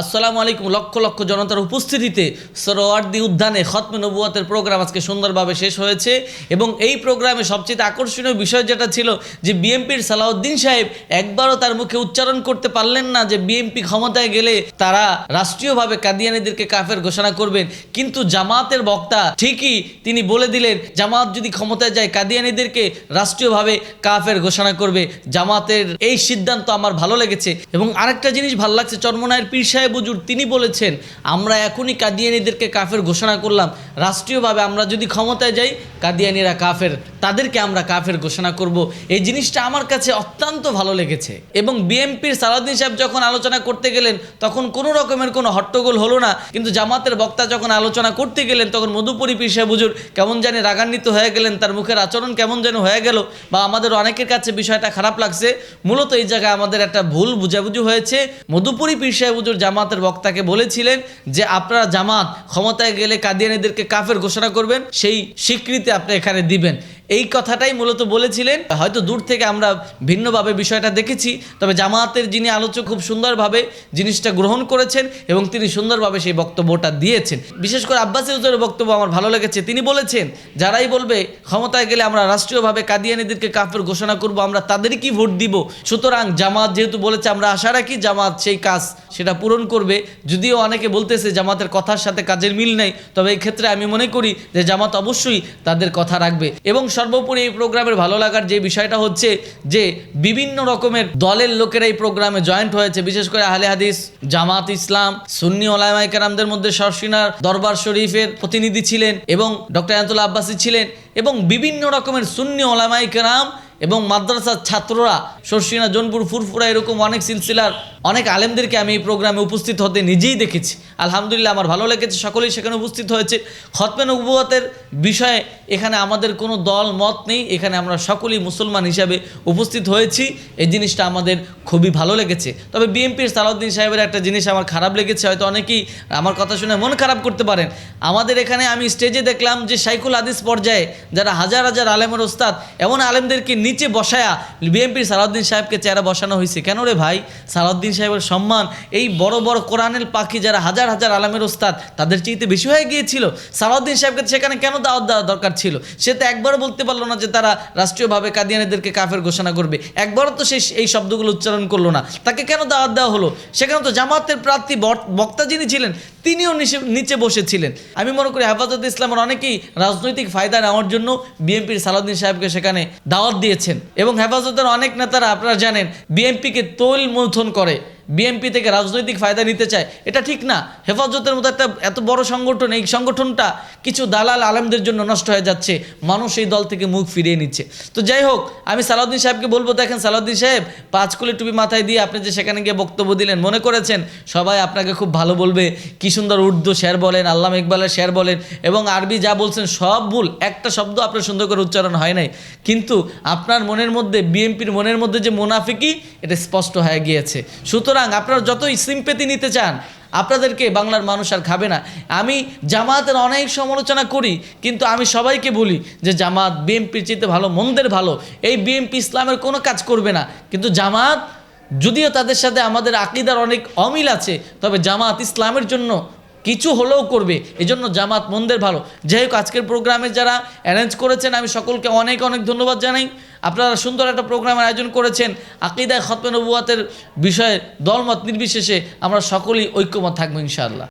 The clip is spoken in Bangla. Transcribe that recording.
আসসালামু আলাইকুম। লক্ষ লক্ষ জনতার উপস্থিতিতে সরোয়ার্দি উদ্যানে খতমে নবুয়াতের প্রোগ্রাম আজকে সুন্দরভাবে শেষ হয়েছে এবং এই প্রোগ্রামে সবচেয়ে আকর্ষণীয় বিষয় যেটা ছিল যে বিএনপির সালাউদ্দিন সাহেব একবারও তার মুখে উচ্চারণ করতে পারলেন না যে বিএনপি ক্ষমতায় গেলে তারা রাষ্ট্রীয়ভাবে কাদিয়ানিদেরকে কাফের ঘোষণা করবেন। কিন্তু জামাতের বক্তা ঠিকই তিনি বলে দিলেন, জামাত যদি ক্ষমতায় যায়, কাদিয়ানিদেরকে রাষ্ট্রীয়ভাবে কাফের ঘোষণা করবে। জামাতের এই সিদ্ধান্ত আমার ভালো লেগেছে। এবং আরেকটা জিনিস ভালো লাগছে চরমনায়ের পীর হুজুর, তিনি বলেছেন, আমরা এখনই কাদিয়ানিদেরকে কাফের ঘোষণা করলাম। রাষ্ট্রীয়ভাবে আমরা যদি ক্ষমতায় যাই, কাদিয়ানিরা কাফের। তাদেরকে আমরা কাফের ঘোষণা করব। এই জিনিসটা আমার কাছে অত্যন্ত ভালো লেগেছে। এবং বিএনপির সালাউদ্দিন সাহেব যখন আলোচনা করতে গেলেন, তখন কোনো রকমের কোনো হট্টগোল হলো না। কিন্তু জামাতের বক্তা যখন আলোচনা করতে গেলেন, তখন মধুপুরী পীর সাহেব হুজুর কেমন জানি রাগান্বিত হয়ে গেলেন, তার মুখের আচরণ কেমন যেন হয়ে গেল বা আমাদের অনেকের কাছে বিষয়টা খারাপ লাগছে। মূলত এই জায়গায় আমাদের একটা ভুল বুঝাবুঝি হয়েছে। মধুপুরী পীর সাহেব হুজুর জামাতের বক্তাকে বলেছিলেন যে আপনারা জামাত ক্ষমতায় গেলে কাদিয়ানিদেরকে কাফের ঘোষণা করবেন, সেই স্বীকৃতি আপনি এখানে দিবেন। এই কথাটাই মূলত বলেছিলেন। হয়তো দূর থেকে আমরা ভিন্নভাবে বিষয়টা দেখেছি, তবে জামাতের যিনি আলোচক খুব সুন্দরভাবে জিনিসটা গ্রহণ করেছেন এবং তিনি সুন্দরভাবে সেই বক্তব্যটা দিয়েছেন। বিশেষ করে আব্বাসী হুজুরের বক্তব্য আমার ভালো লেগেছে। তিনি বলেছেন, যারাই বলবে ক্ষমতায় গেলে আমরা রাষ্ট্রীয়ভাবে কাদিয়ানিদেরকে কাফের ঘোষণা করব, আমরা তাদেরই কি ভোট দিব? সুতরাং জামাত যেহেতু বলেছে, আমরা আশা রাখি জামাত সেই কাজ সেটা পূরণ করবে। যদিও অনেকে বলতেছে জামাতের কথার সাথে কাজের মিল নেই, তবে এই ক্ষেত্রে আমি মনে করি যে জামাত অবশ্যই তাদের কথা রাখবে। এবং সর্বোপরি এই প্রোগ্রামের ভালো লাগার যে বিষয়টা হচ্ছে যে বিভিন্ন রকমের দলের লোকেরা এই প্রোগ্রামে জয়েন্ট হয়েছে। বিশেষ করে আহলে হাদিস, জামাত ইসলাম, সুন্নি ওলামাই কেরামদের মধ্যে সরসিনার দরবার শরীফের প্রতিনিধি ছিলেন এবং ডক্টর আয়াতুল্লাহ আব্বাসী ছিলেন এবং বিভিন্ন রকমের সুন্নি ওলামাই কেরাম এবং মাদ্রাসার ছাত্ররা শর্ষিনা জোনপুর ফুরফুরা এরকম অনেক সিলসিলার অনেক আলেমদেরকে আমি এই প্রোগ্রামে উপস্থিত হতে নিজেই দেখেছি। আলহামদুলিল্লাহ আমার ভালো লেগেছে, সকলেই সেখানে উপস্থিত হয়েছে। খতমে নবুয়াতের বিষয়ে এখানে আমাদের কোনো দল, মত নেই। এখানে আমরা সকলেই মুসলমান হিসাবে উপস্থিত হয়েছি। এই জিনিসটা আমাদের খুবই ভালো লেগেছে। তবে বিএনপির সালাউদ্দিন সাহেবের একটা জিনিস আমার খারাপ লেগেছে, হয়তো অনেকেই আমার কথা শুনে মন খারাপ করতে পারেন। আমাদের এখানে আমি স্টেজে দেখলাম যে সাইকুল হাদিস পর্যায়ে যারা হাজার হাজার আলেমের ওস্তাদ, এমন আলেমদেরকে নিচে বসায়া বিএনপির সালাউদ্দিন সাহেবকে চেহারা বসানো হয়েছে। কেন রে ভাই? সালাউদ্দিন সাহেবের সম্মান, এই বড় বড় কোরআনের পাখি যারা হাজার হাজার আলামের ওস্তাদ, তাদের চাইতে বেশি হয়ে গিয়েছিল। সালাউদ্দিন সাহেবকে সেখানে কেন দাওয়াত দেওয়া দরকার ছিল? সে তো একবারও বলতে পারল না যে তারা রাষ্ট্রীয়ভাবে কাদিয়ানিদেরকে কাফের ঘোষণা করবে। একবারও তো সে এই শব্দগুলো উচ্চারণ করল না। তাকে কেন দাওয়াত দেওয়া হলো? সেখানে তো জামাতের প্রার্থী বক্তা যিনি ছিলেন, তিনিও নিচে- বসেছিলেন। আমি মনে করি হেফাজত ইসলামের অনেকেই রাজনৈতিক ফায়দা নেওয়ার জন্য বিএনপির সালাউদ্দিন সাহেবকে সেখানে দাওয়াত দিয়েছেন। এবং হেফাজতের অনেক নেতারা আপনারা জানেন, বিএনপিকে তৈল মন্থন করে। বিএনপি থেকে রাজনৈতিক ফায়দা নিতে চায়, এটা ঠিক না। হেফাজতের মতো একটা এত বড় সংগঠন, এই সংগঠনটা কিছু দালাল আলেমদের জন্য নষ্ট হয়ে যাচ্ছে। মানুষ এই দল থেকে মুখ ফিরিয়ে নিচ্ছে। তো যাই হোক, আমি সালাউদ্দিন সাহেবকে বলব, দেখেন সালাউদ্দিন সাহেব, পাঁচ কুলি টুপি মাথায় দিয়ে আপনি যে সেখানে গিয়ে বক্তব্য দিলেন, মনে করেছেন? সবাই আপনাকে খুব ভালো বলবে। কি সুন্দর উর্দু শের বলেন আল্লাহ ইকবালের শের বলেন, এবং আরবি যা বলছেন, সব ভুল। একটা শব্দ আপনার সুন্দর করে উচ্চারণ হয় নাই। কিন্তু আপনার মনের মধ্যে বিএনপির মনের মধ্যে যে মুনাফিকি এটা স্পষ্ট হয়ে গিয়েছে। সুতরাং আপনারা যতই সিম্পেতি নিতে চান, আপনাদেরকে বাংলার মানুষ আর খাবে না। আমি জামাতের অনেক সমালোচনা করি, কিন্তু আমি সবাইকে বলি যে জামাত বিএমপির চেয়ে ভালো, মন্দের ভালো, এই বিএমপি ইসলামের কোনো কাজ করবে না। কিন্তু জামাত, যদিও তাদের সাথে আমাদের আকিদার অনেক অমিল আছে, তবে জামাত ইসলামের জন্য কিছু হলেও করবে, এজন্য জন্য জামাত মন্দের ভালো। যাই হোক, আজকের প্রোগ্রামে যারা অ্যারেঞ্জ করেছেন, আমি সকলকে অনেক অনেক ধন্যবাদ জানাই। আপনারা সুন্দর একটা প্রোগ্রামের আয়োজন করেছেন, আকিদায় খতমে নবুয়াতের বিষয়ে দলমত নির্বিশেষে আমরা সকলেই ঐক্যমত থাকব, ইনশাআল্লাহ।